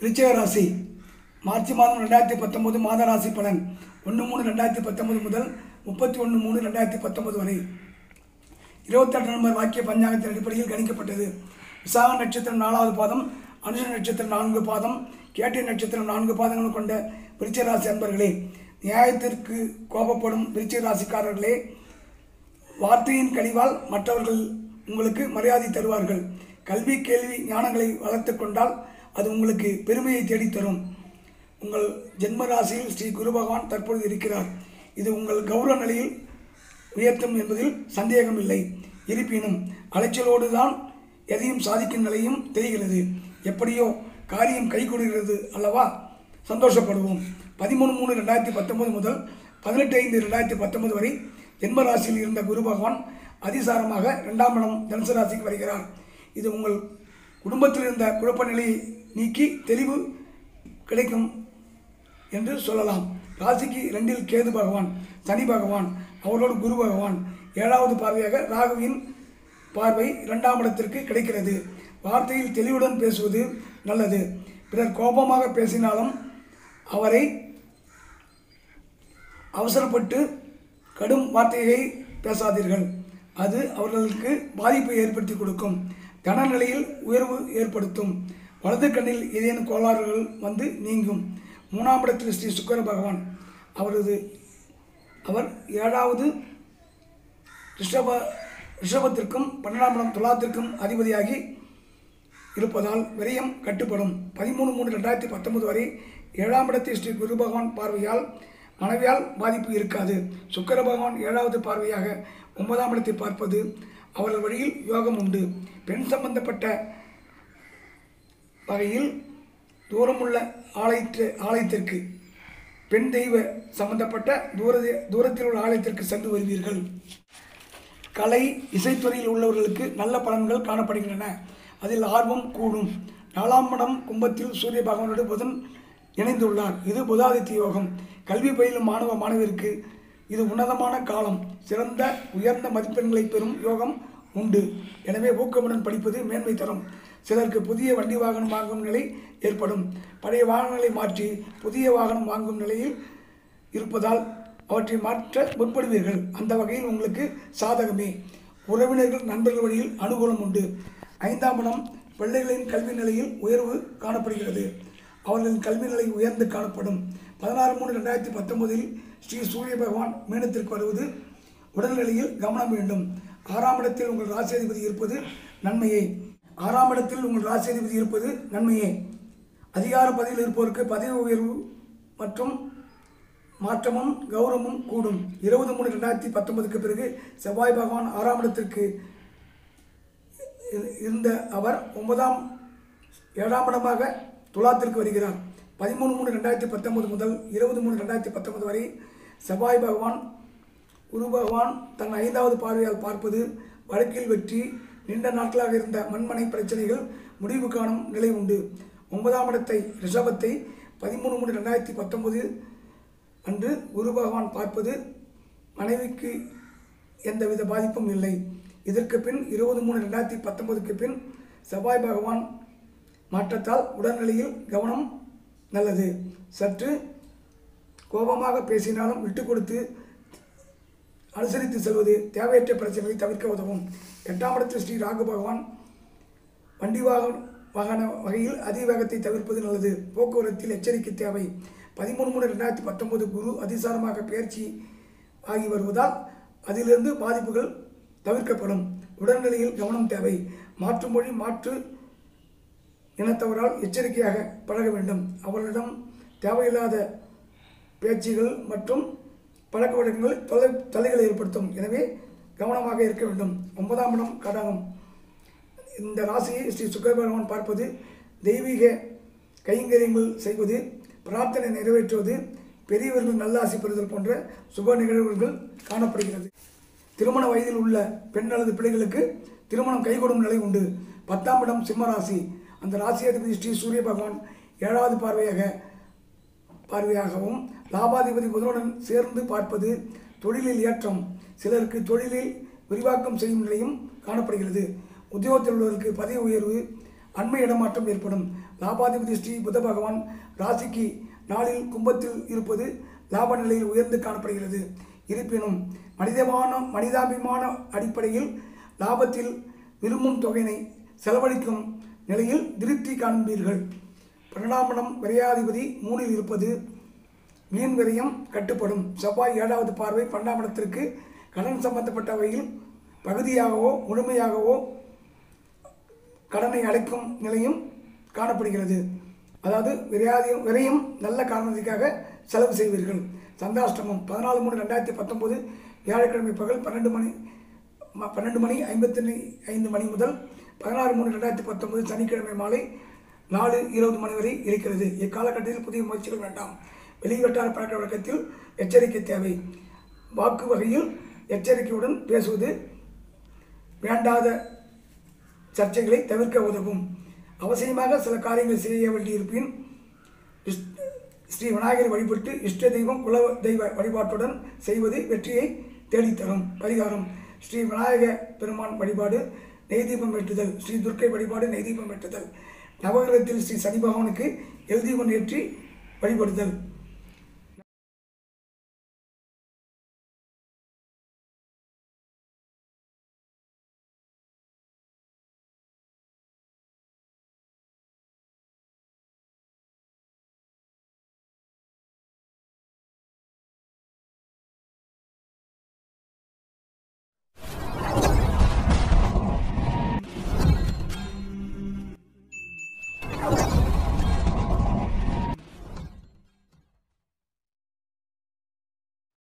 விருச்சிக ராசி. மார்ச் மாதம் ரெண்டாயிரத்தி பத்தொம்போது மாத ராசி பலன். ஒன்று மூணு ரெண்டாயிரத்தி பத்தொம்போது முதல் முப்பத்தி ஒன்று மூணு ரெண்டாயிரத்தி பத்தொம்போது வரை. இருபத்தெட்டு நம்பர் வாக்கிய பஞ்சாங்கத்தின் அடிப்படையில் கணிக்கப்பட்டது. விசாக நட்சத்திரம் நாலாவது பாதம் அனுஷ நட்சத்திரம் நான்கு பாதம் கேட்டி நட்சத்திரம் நான்கு பாதங்களும் கொண்ட விருச்சிக ராசி அன்பர்களே நியாயத்திற்கு கோபப்படும் விருச்சிக ராசிக்காரர்களே வார்த்தையின் கனிவால் மற்றவர்கள் உங்களுக்கு மரியாதை தருவார்கள். கல்வி கேள்வி ஞானங்களை வளர்த்து கொண்டால் அது உங்களுக்கு பெருமையை தேடித்தரும். உங்கள் ஜென்ம ராசியில் ஸ்ரீ குரு பகவான் தற்பொழுது இருக்கிறார். இது உங்கள் கௌரவ நிலையில் உயர்த்தும் என்பதில் சந்தேகம் இல்லை இருப்பினும் அலைச்சலோடு தான் எதையும் சாதிக்கும் நிலையும் தெரிகிறது. எப்படியோ காரியம் கைகூடுகிறது அல்லவா? சந்தோஷப்படுவோம். பதிமூணு மூணு ரெண்டாயிரத்தி பத்தொன்பது முதல் பதினெட்டு ஐந்து ரெண்டாயிரத்தி பத்தொன்பது வரை ஜென்மராசியில் இருந்த குரு பகவான் அதிசாரமாக ரெண்டாம் இடம் தனுசு ராசிக்கு வருகிறார். இது உங்கள் குடும்பத்தில் இருந்த குழப்ப நிலையை நீக்கி தெளிவு கிடைக்கும் என்று சொல்லலாம். ராசிக்கு ரெண்டில் கேது பகவான் சனி பகவான் அவரோடு குரு பகவான். ஏழாவது பார்வையாக ராகுவின் பார்வை இரண்டாம் இடத்திற்கு கிடைக்கிறது. வார்த்தையில் தெளிவுடன் பேசுவது நல்லது. பிறர் கோபமாக பேசினாலும் அவரை அவசரப்பட்டு கடும் வார்த்தையை பேசாதீர்கள். அது அவர்களுக்கு பாதிப்பை ஏற்படுத்தி கொடுக்கும். தனநிலையில் உயர்வு ஏற்படுத்தும். வலது கண்ணில் ஏதேனும் கோளாறுகள் வந்து நீங்கும். மூணாம் இடத்தில் ஸ்ரீ சுக்கர பகவான். அவரது அவர் ஏழாவது ரிஷப ரிஷபத்திற்கும் பன்னெண்டாம் இடம் துலாத்திற்கும் அதிபதியாகி இருப்பதால் விரயம் கட்டுப்படும். பதிமூணு மூணு ரெண்டாயிரத்தி பத்தொன்பது வரை ஏழாம் இடத்தில் ஸ்ரீ குரு பகவான் பார்வையால் மனைவியால் பாதிப்பு இருக்காது. சுக்கர பகவான் ஏழாவது பார்வையாக ஒன்பதாம் இடத்தை பார்ப்பது அவர்கள் வழியில் யோகம் உண்டு. பெண் சம்பந்தப்பட்ட வகையில் தூரமுள்ள ஆலயத்து ஆலயத்திற்கு பெண் தெய்வ சம்பந்தப்பட்ட தூர தூரத்தில் உள்ள ஆலயத்திற்கு சென்று வருவீர்கள். கலை இசைத்துறையில் உள்ளவர்களுக்கு நல்ல பலன்கள் காணப்படுகின்றன. அதில் ஆர்வம் கூடும். நாலாம் இடம் கும்பத்தில் சூரிய பகவானோடு புதன் இணைந்துள்ளார். இது புதாதித்ய யோகம். கல்வி பயிலும் மாணவ மாணவிற்கு இது உன்னதமான காலம். சிறந்த உயர்ந்த மதிப்பெண்களை பெறும் யோகம் உண்டு. எனவே ஊக்கமுடன் படிப்பது மேன்மை தரும். சிலருக்கு புதிய வண்டி வாகனம் வாங்கும் நிலை ஏற்படும். பழைய வாகனங்களை மாற்றி புதிய வாகனம் வாங்கும் நிலையில் இருப்பதால் அவற்றை மாற்ற முற்படுவீர்கள். அந்த வகையில் உங்களுக்கு சாதகமே. உறவினர்கள் நண்பர்கள் வழியில் அனுகூலம் உண்டு. ஐந்தாம் இடம் பிள்ளைகளின் கல்வி நிலையில் உயர்வு காணப்படுகிறது. அவர்களின் கல்வி நிலை உயர்ந்து காணப்படும். பதினாறு மூணு ரெண்டாயிரத்தி பத்தொன்பதில் ஸ்ரீ சூரிய பகவான் மீனத்திற்கு வருவது உடல்நிலையில் கவனம் வேண்டும். ஆறாம் இடத்தில் உங்கள் ராசியாதிபதி இருப்பது நன்மையே. ஆறாம் இடத்தில் உங்கள் ராசியாதிபதி இருப்பது நன்மையே. அதிகார பதவியில் இருப்போருக்கு பதவி உயர்வு மற்றும் மாற்றமும் கௌரவமும் கூடும். இருபது மூணு ரெண்டாயிரத்தி பத்தொன்பதுக்கு பிறகு செவ்வாய் பகவான் ஆறாம் இடத்திற்கு இருந்த அவர் ஒன்பதாம் ஏழாம் இடமாக துலாத்திற்கு வருகிறார். பதிமூணு மூணு ரெண்டாயிரத்தி பத்தொன்பது முதல் இருபது மூணு ரெண்டாயிரத்தி பத்தொன்பது வரை செவ்வாய் பகவான் குரு பகவான் தன் ஐந்தாவது பார்வையால் பார்ப்பது வழக்கில் வெற்றி நீண்ட நாட்களாக இருந்த மண்மனை பிரச்சனைகள் முடிவு காணும் நிலை உண்டு. ஒன்பதாம் இடத்தை ரிஷபத்தை பதிமூணு மூணு ரெண்டாயிரத்தி பத்தொன்பது அன்று குரு பகவான் பார்ப்பது மனைவிக்கு எந்தவித பாதிப்பும் இல்லை. இதற்கு பின் இருபது மூணு ரெண்டாயிரத்தி பத்தொன்பதுக்கு பின் செவ்வாய் பகவான் மாற்றத்தால் உடல்நிலையில் கவனம் நல்லது. சற்று கோபமாக பேசினாலும் விட்டு கொடுத்து அனுசரித்து செல்வது தேவையற்ற பிரச்சனைகளை தவிர்க்க உதவும். எட்டாம் இடத்தில் ஸ்ரீ ராகு பகவான் வண்டி வாகன வாகன வகையில் அதிவேகத்தை தவிர்ப்பது நல்லது. போக்குவரத்தில் எச்சரிக்கை தேவை. பதிமூணு மூணு ரெண்டாயிரத்தி பத்தொன்பது குரு அதிசாரமாக பயிற்சி ஆகி வருவதால் அதிலிருந்து பாதிப்புகள் தவிர்க்கப்படும். உடல்நிலையில் கவனம் தேவை. மாற்று மொழி மாற்று இனத்தவரால் எச்சரிக்கையாக பழக வேண்டும். அவர்களிடம் தேவையில்லாத பேச்சுகள் மற்றும் பழக்க வழக்கங்கள் தொலை தொலைகளை ஏற்படுத்தும். எனவே கவனமாக இருக்க வேண்டும். ஒன்பதாம் இடம் கடகம். இந்த ராசியை ஸ்ரீ சுக்கரபகவான் பார்ப்பது தெய்வீக கைங்கரியங்கள் செய்வது பிரார்த்தனை நிறைவேற்றுவது பெரியவர்கள் நல்லாசி பெறுதல் போன்ற சுப நிகழ்வுகள் காணப்படுகிறது. திருமண வயதில் உள்ள பெண் அல்லது பிள்ளைகளுக்கு திருமணம் கைகூடும் நிலை உண்டு. பத்தாம் இடம் சிம்ம ராசி. அந்த ராசியாதிபதி ஸ்ரீ சூரிய பகவான் ஏழாவது பார்வையாக பார்வையாகவும் லாபாதிபதி புதனுடன் சேர்ந்து பார்ப்பது தொழிலில் ஏற்றம். சிலருக்கு தொழிலில் விரிவாக்கம் செய்யும் நிலையும் காணப்படுகிறது. உத்தியோகத்தில் உள்ளவருக்கு பதவி உயர்வு அண்மை இடமாற்றம் ஏற்படும். லாபாதிபதி ஸ்ரீ புத பகவான் ராசிக்கு நாளில் கும்பத்தில் இருப்பது லாப நிலையில் உயர்ந்து காணப்படுகிறது. இருப்பினும் மனிதமான மனிதாபிமான அடிப்படையில் லாபத்தில் விரும்பும் தொகையினை செலவழிக்கும் நிலையில் திருப்தி காண்பீர்கள். பன்னெண்டாம் இடம் விரையாதிபதி மூணில் இருப்பது மீன் விரயம் கட்டுப்படும். செவ்வாய் ஏழாவது பார்வை பன்னெண்டாம் இடத்திற்கு கடன் சம்பந்தப்பட்ட வகையில் பகுதியாகவோ முழுமையாகவோ கடனை அடைக்கும் நிலையும் காணப்படுகிறது. அதாவது விரையாதியும் விரையும் நல்ல காரணத்திற்காக செலவு செய்வீர்கள். சந்தாஷ்டமம் பதினாலு மூணு ரெண்டாயிரத்தி பத்தொம்போது வியாழக்கிழமை பகல் பன்னெண்டு மணி பன்னெண்டு மணி ஐம்பத்தி ஐந்து மணி முதல் பதினாறு மூணு ரெண்டாயிரத்தி பத்தொம்போது சனிக்கிழமை மாலை நாலு இருபது மணி வரை இருக்கிறது. இக்காலகட்டத்தில் புதிய முயற்சிகள் வேண்டாம். வெளிவட்டார பழக்க வழக்கத்தில் எச்சரிக்கை தேவை. வாக்கு வகையில் எச்சரிக்கையுடன் பேசுவது வேண்டாத சர்ச்சைகளை தவிர்க்க உதவும். அவசியமாக சில காரியங்கள் செய்ய வேண்டியிருப்பின் ஸ்ரீ விநாயகர் வழிபட்டு இஷ்ட தெய்வம் குல தெய்வ வழிபாட்டுடன் செய்வது வெற்றியை தேடித்தரும். பரிகாரம் ஸ்ரீ விநாயக பெருமான் வழிபாடு நெய் தீபம் ஏற்றுதல் ஸ்ரீ துர்க்கை வழிபாடு நெய் தீபம் ஏற்றுதல். நவகிரகத்தில் ஸ்ரீ சனி பகவானுக்கு எழுதி கொண்டேற்றி ஏற்றி வழிபடுதல்.